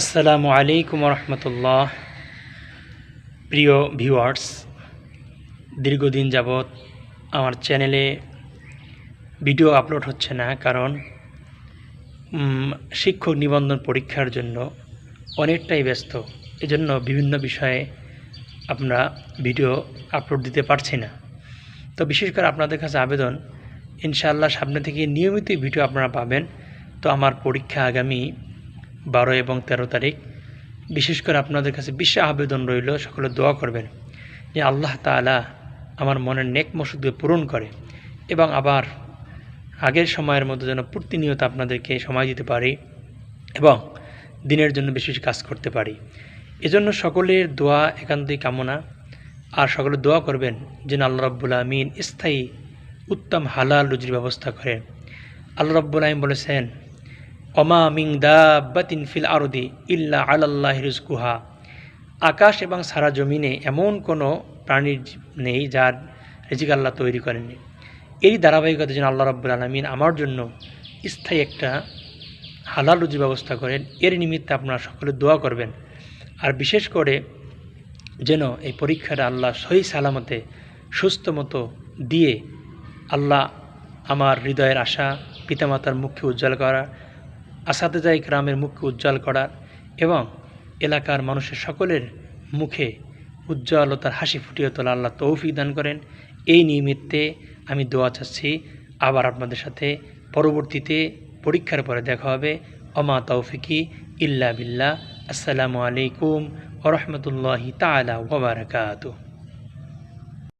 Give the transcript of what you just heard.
আসসালামু আলাইকুম রহমতুল্লাহ। প্রিয় ভিউয়ার্স, দীর্ঘদিন যাবৎ আমার চ্যানেলে ভিডিও আপলোড হচ্ছে না, কারণ শিক্ষক নিবন্ধন পরীক্ষার জন্য অনেকটাই ব্যস্ত। এজন্য বিভিন্ন বিষয়ে আমরা ভিডিও আপলোড দিতে পারছি না। তো বিশেষ করে আপনাদের কাছে আবেদন, ইনশাআল্লাহ সামনে থেকে নিয়মিতই ভিডিও আপনারা পাবেন। তো আমার পরীক্ষা আগামী বারো এবং তেরো তারিখ। বিশেষ করে আপনাদের কাছে বিশেষ আবেদন রইল, সকলে দোয়া করবেন যে আল্লাহ তাআলা আমার মনের নেক মসুদ পূরণ করে এবং আবার আগের সময়ের মধ্যে যেন প্রতিনিয়ত আপনাদেরকে সময় দিতে পারি এবং দিনের জন্য বেশি বেশি কাজ করতে পারি। এজন্য সকলের দোয়া একান্তই কামনা। আর সকলে দোয়া করবেন যেন আল্লাহ রব্বুল আমিন স্থায়ী, উত্তম, হালাল রুজির ব্যবস্থা করেন আল্লাহ রব্বুল আমিন বলেছেন অমা মিং দাবাতিন ফিল আরদি ইল্লা আলাল্লাহ রিজকুহা। আকাশ এবং সারা জমিনে এমন কোনো প্রাণীর নেই যার রিজিক আল্লাহ তৈরি করেননি। এরই ধারাবাহিকতা যেন আল্লাহ রব্বুল আলমিন আমার জন্য স্থায়ী একটা হালাল রুজির ব্যবস্থা করেন। এর নিমিত্তে আপনারা সকলে দোয়া করবেন। আর বিশেষ করে যেন এই পরীক্ষাটা আল্লাহ সহি সালামতে, সুস্থ মতো দিয়ে আল্লাহ আমার হৃদয়ের আশা পিতামাতার মুখকে উজ্জ্বল করা আসাদেজাই গ্রামের মুখকে উজ্জ্বল করার এবং এলাকার মানুষের সকলের মুখে উজ্জ্বলতার হাসি ফুটিয়ে তোলা আল্লাহ তৌফিক দান করেন। এই নিমিত্তে আমি দোয়া চাচ্ছি, আবার আপনাদের সাথে পরবর্তীতে পরীক্ষার পরে দেখা হবে। অমা তৌফিকি ইল্লা বিল্লাহ। আসসালামু আলাইকুম ওরহমতুল্লাহি তালা ওবরাকাতুহ